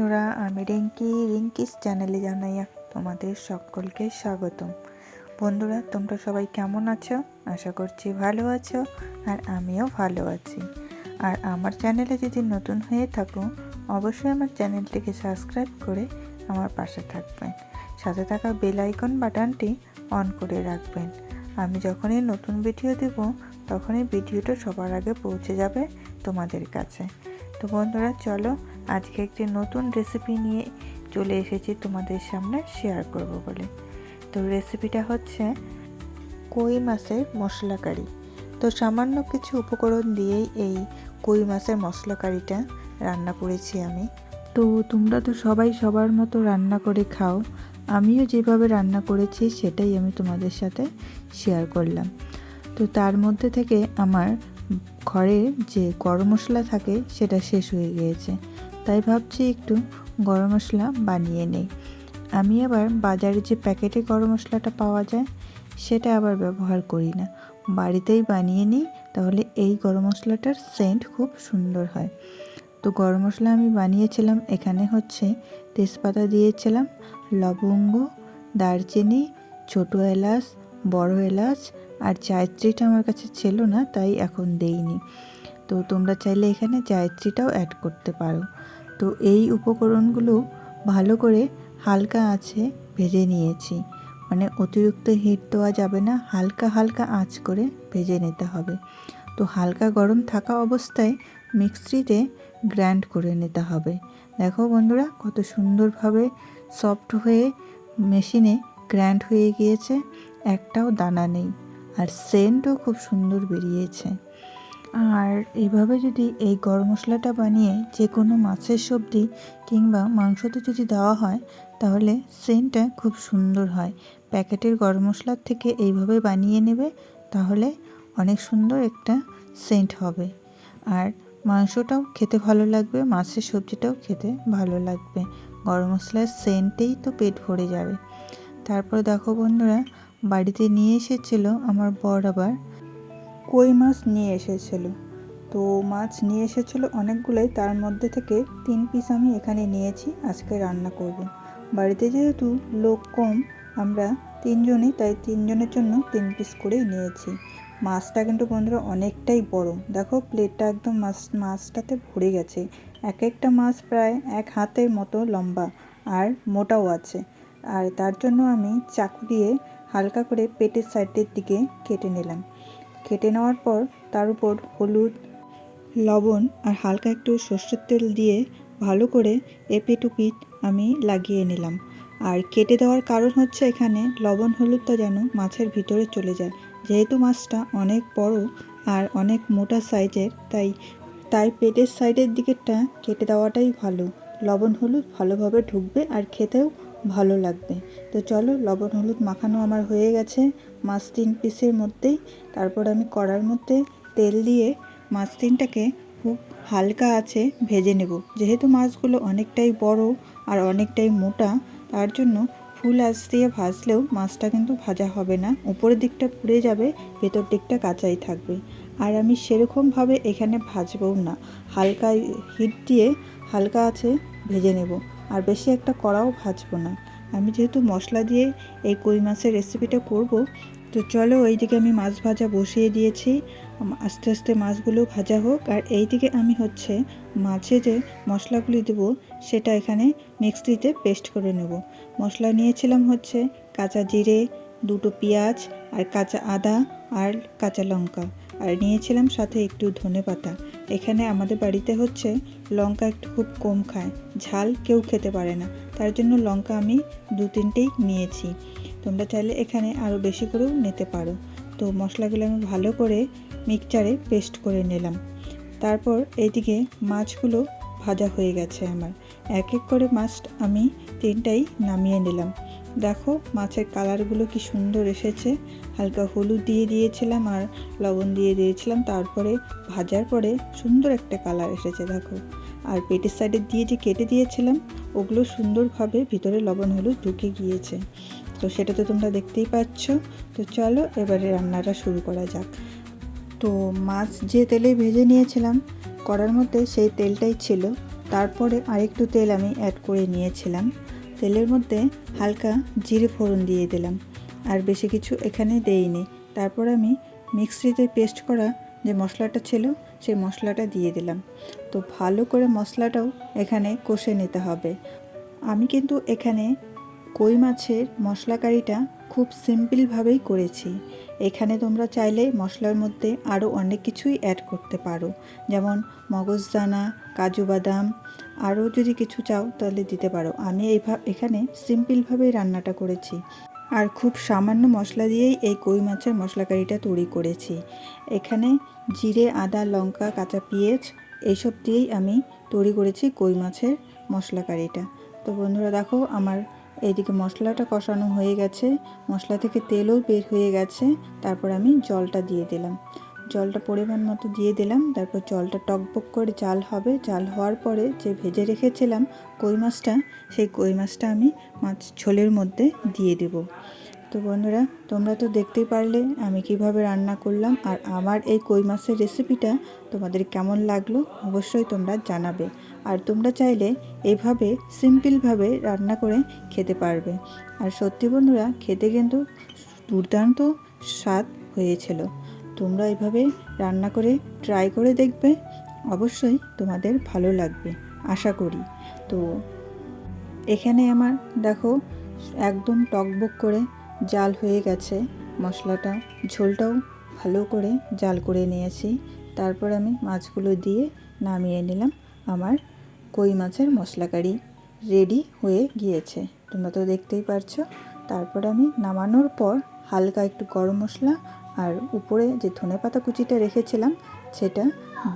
বন্ধুরা, আমি রিঙ্কি, রিঙ্কিস চ্যানেলে জানাই তোমাদের সকলকে স্বাগতম। বন্ধুরা, তোমরা সবাই কেমন আছো? আশা করছি ভালো আছো আর আমিও ভালো আছি। আর আমার চ্যানেলে যদি নতুন হয়ে থাকো, অবশ্যই আমার চ্যানেলটিকে সাবস্ক্রাইব করে আমার পাশে থাকবেন সাথে থাকা বেল আইকন বাটনটি অন করে রাখবেন। আমি যখনই নতুন ভিডিও দেব, তখনই ভিডিওটা সবার আগে পৌঁছে যাবে তোমাদের কাছে। তো বন্ধুরা, চলো আজকে একটি নতুন রেসিপি নিয়ে চলে এসেছি তোমাদের সামনে শেয়ার করব বলে। তো রেসিপিটা হচ্ছে কই মাছের মশলা কারি। তো সামান্য কিছু উপকরণ দিয়েই এই কই মাছের মশলা কারিটা রান্না করেছি আমি। তো তোমরা তো সবাই সবার মতো রান্না করে খাও, আমিও যেভাবে রান্না করেছি সেটাই আমি তোমাদের সাথে শেয়ার করলাম। তো তার মধ্যে থেকে আমার ঘরে যে গরম মশলা থাকে সেটা শেষ হয়ে গিয়েছে। তাই ভাবছি একটু গরম মশলা বানিয়ে নেই। আমি আবার বাজারে যে প্যাকেটে গরম মশলাটা পাওয়া যায়, সেটা আবার ব্যবহার করি না। বাড়িতেই বানিয়ে নিই, তাহলে এই গরম মশলাটার সেন্ট খুব সুন্দর হয়। তো গরম মশলা আমি বানিয়েছিলাম, এখানে হচ্ছে তেজপাতা দিয়েছিলাম, লবঙ্গ, দারচিনি, ছোটো এলাচ, বড় এলাচ, আর জায়ত্রীটা আমার কাছে ছিল না, তাই এখন দেইনি। তো তোমরা চাইলে এখানে জায়ত্রীটাও অ্যাড করতে পারো। তো এই উপকরণগুলো ভালো করে হালকা আছে ভেজে নিয়েছি। মানে অতিরিক্ত হিট দেওয়া যাবে না, হালকা হালকা আঁচ করে ভেজে নিতে হবে। তো হালকা গরম থাকা অবস্থায় মিক্সিতে গ্র্যান্ড করে নিতে হবে। দেখো বন্ধুরা, কত সুন্দরভাবে সফট হয়ে মেশিনে গ্র্যান্ড হয়ে গিয়েছে, একটাও দানা নেই। আর সেন্টও খুব সুন্দর বেরিয়েছে। আর এইভাবে যদি এই গরম মশলাটা বানিয়ে যে কোনো মাছের সবজি কিংবা মাংসতে যদি দেওয়া হয়, তাহলে সেন্টটা খুব সুন্দর হয়। প্যাকেটের গরম মশলার থেকে এইভাবে বানিয়ে নেবে, তাহলে অনেক সুন্দর একটা সেন্ট হবে। আর মাংসটাও খেতে ভালো লাগবে, মাছের সবজিটাও খেতে ভালো লাগবে। গরম মশলার সেন্টেই তো পেট ভরে যাবে। তারপর দেখো বন্ধুরা, বাড়িতে নিয়ে এসেছিল আমার বর আবার কই মাছ নিয়ে এসেছিল। তো মাছ নিয়ে এসেছিল অনেকগুলোই, তার মধ্যে থেকে তিন পিস আমি এখানে নিয়েছি, আজকে রান্না করব। বাড়িতে যেহেতু লোক কম, আমরা তিনজনই, তাই তিনজনের জন্য তিন পিস করেই নিয়েছি। মাছটা কিন্তু বন্ধুরা অনেকটাই বড়। দেখো প্লেটটা একদম মাছ, মাছটাতে ভরে গেছে। এক একটা মাছ প্রায় এক হাতের মতো লম্বা আর মোটাও আছে। আর তার জন্য আমি চাকু দিয়ে হালকা করে পেটের সাইডের দিকে কেটে নিলাম। কেটে নেওয়ার পর তার উপর হলুদ, লবণ আর হালকা একটু সর্ষের তেল দিয়ে ভালো করে এপিট উপিট আমি লাগিয়ে নিলাম। আর কেটে দেওয়ার কারণ হচ্ছে এখানে লবণ হলুদটা যেন মাছের ভিতরে চলে যায়। যেহেতু মাছটা অনেক বড় আর অনেক মোটা সাইজের, তাই তাই পেটের সাইডের দিকেরটা কেটে দেওয়াটাই ভালো। লবণ হলুদ ভালোভাবে ঢুকবে আর খেতেও ভালো লাগবে। তো চলো, লবণ, হলুদ মাখানো আমার হয়ে গেছে। মাছ তিন পিসের মধ্যেই। তারপর আমি কড়ার মধ্যে তেল দিয়ে মাছ তিনটাকে খুব হালকা আছে ভেজে নেব। যেহেতু মাছগুলো অনেকটাই বড় আর অনেকটাই মোটা, তার জন্য ফুল আঁচ দিয়ে ভাজলেও মাছটা কিন্তু ভাজা হবে না। উপরের দিকটা পুড়ে যাবে, ভেতর দিকটা কাঁচাই থাকবে। আর আমি সেরকমভাবে এখানে ভাজবও না। হালকা হিট দিয়ে হালকা আছে ভেজে নেব। আর বেশি একটা কড়াও ভাজবো না। আমি যেহেতু মশলা দিয়ে এই কই মাছের রেসিপিটা করব, তো চলো ওইদিকে আমি মাছ ভাজা বসিয়ে দিয়েছি। আস্তে আস্তে মাছগুলো ভাজা হোক। আর এই দিকে আমি হচ্ছে মাছে যে মশলাগুলি দেবো, সেটা এখানে মিক্সিতে পেস্ট করে নেব। মশলা নিয়েছিলাম হচ্ছে কাঁচা জিরে, দুটো পেঁয়াজ, আর কাঁচা আদা, আর কাঁচা লঙ্কা। আর নিয়েছিলাম সাথে একটু ধনে পাতা এখানে আমাদের বাড়িতে হচ্ছে লঙ্কা একটু খুব কম খায়। ঝাল কেউ খেতে পারে না। তার জন্য লঙ্কা আমি দু তিনটেই নিয়েছি। তোমরা চাইলে এখানে আরও বেশি করেও নিতে পারো। তো মশলাগুলো আমি ভালো করে মিক্সচারে পেস্ট করে নিলাম। তারপর এইদিকে মাছগুলো ভাজা হয়ে গেছে আমার। এক এক করে মাছ আমি তিনটাই নামিয়ে নিলাম। দেখো, মাছের কালারগুলো কি সুন্দর এসেছে। হালকা হলুদ দিয়ে দিয়েছিলাম আর লবণ দিয়ে দিয়েছিলাম। তারপরে ভাজার পরে সুন্দর একটা কালার এসেছে, দেখো। আর পেটের সাইডে দিয়ে যে কেটে দিয়েছিলাম, ওগুলো সুন্দরভাবে ভিতরে লবণ হলুদ ঢুকে গিয়েছে। তো সেটা তো তোমরা দেখতেই পাচ্ছ। তো চলো, এবারে রান্নাটা শুরু করা যাক। তো মাছ যে তেলে ভেজে নিয়েছিলাম, করার মধ্যে সেই তেলটাই ছিল। তারপরে আরেকটু তেল আমি অ্যাড করে নিয়েছিলাম। তেলের মধ্যে হালকা জিরে ফোড়ন দিয়ে দিলাম। আর বেশি কিছু এখানে দেইনি। তারপর আমি মিক্সিতে পেস্ট করা যে মশলাটা ছিল, সেই মশলাটা দিয়ে দিলাম। তো ভালো করে মশলাটাও এখানে কষে নিতে হবে। আমি কিন্তু এখানে কই মাছের মশলা কারিটা খুব সিম্পলভাবেই করেছি। এখানে তোমরা চাইলে মশলার মধ্যে আরও অনেক কিছুই অ্যাড করতে পারো। যেমন মগজদানা, কাজু বাদাম আরও যদি কিছু চাও তাহলে দিতে পারো। আমি এইভাবে এখানে সিম্পলভাবেই রান্নাটা করেছি। আর খুব সামান্য মশলা দিয়েই এই কই মাছের মশলা কারিটা তৈরি করেছি। এখানে জিরে, আদা, লঙ্কা, কাঁচা পেঁয়াজ এইসব দিয়েই আমি তৈরি করেছি কই মাছের মশলা কারিটা তো বন্ধুরা দেখো, আমার এইদিকে মশলাটা কষানো হয়ে গেছে। মশলা থেকে তেলও বের হয়ে গেছে। তারপর আমি জলটা দিয়ে দিলাম। জলটা পরিমাণ মতো দিয়ে দিলাম। তারপর জলটা টকবক করে জাল হবে। জাল হওয়ার পরে যে ভেজে রেখেছিলাম কই মাছটা, সেই কই মাছটা আমি মাছ ঝোলের মধ্যে দিয়ে দেব। তো বন্ধুরা, তোমরা তো দেখতেই পারলে আমি কীভাবে রান্না করলাম আর আমার এই কই মাছের রেসিপিটা তোমাদের কেমন লাগল অবশ্যই তোমরা জানাবে। আর তোমরা চাইলে এইভাবে সিম্পলভাবে রান্না করে খেতে পারবে। আর সত্যি বন্ধুরা, খেতে কিন্তু দুর্দান্ত স্বাদ হয়েছিল। তোমরা এভাবে রান্না করে ট্রাই করে দেখবে, অবশ্যই তোমাদের ভালো লাগবে, আশা করি। তো এখানে আমার দেখো একদম টকবক করে জাল হয়ে গেছে মশলাটা। ঝোলটাও ভালো করে জাল করে নিয়েছি। তারপর আমি মাছগুলো দিয়ে নামিয়ে নিলাম। আমার কই মাছের মশলা কারি রেডি হয়ে গিয়েছে। তোমরা তো দেখতেই পারছ, তারপর আমি নামানোর পর হালকা একটু গরম মশলা আর উপরে যে ধনে পাতা কুচিটা রেখেছিলাম, সেটা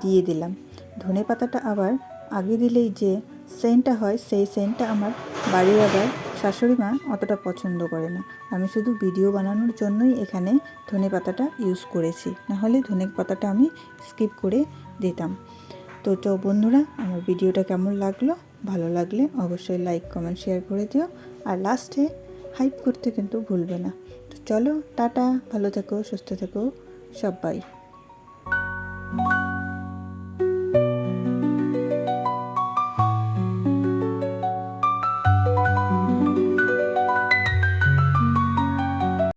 দিয়ে দিলাম। ধনে পাতাটা আবার আগে দিলেই যে সেন্টটা হয়, সেই সেন্টটা আমার বাড়ির আবার শাশুড়ি মা অতটা পছন্দ করে না। আমি শুধু ভিডিও বানানোর জন্যই এখানে ধনে পাতাটা ইউজ করেছি। নাহলে ধনে পাতাটা আমি স্কিপ করে দিতাম। তো তো বন্ধুরা, আমার ভিডিওটা কেমন লাগল? ভালো লাগলে অবশ্যই লাইক কমেন্ট শেয়ার করে দিও। আর লাস্টে হাইপ করতে কিন্তু ভুলবে না। তো চলো, টাটা, ভালো থেকো, সুস্থ থেকো, সবাই।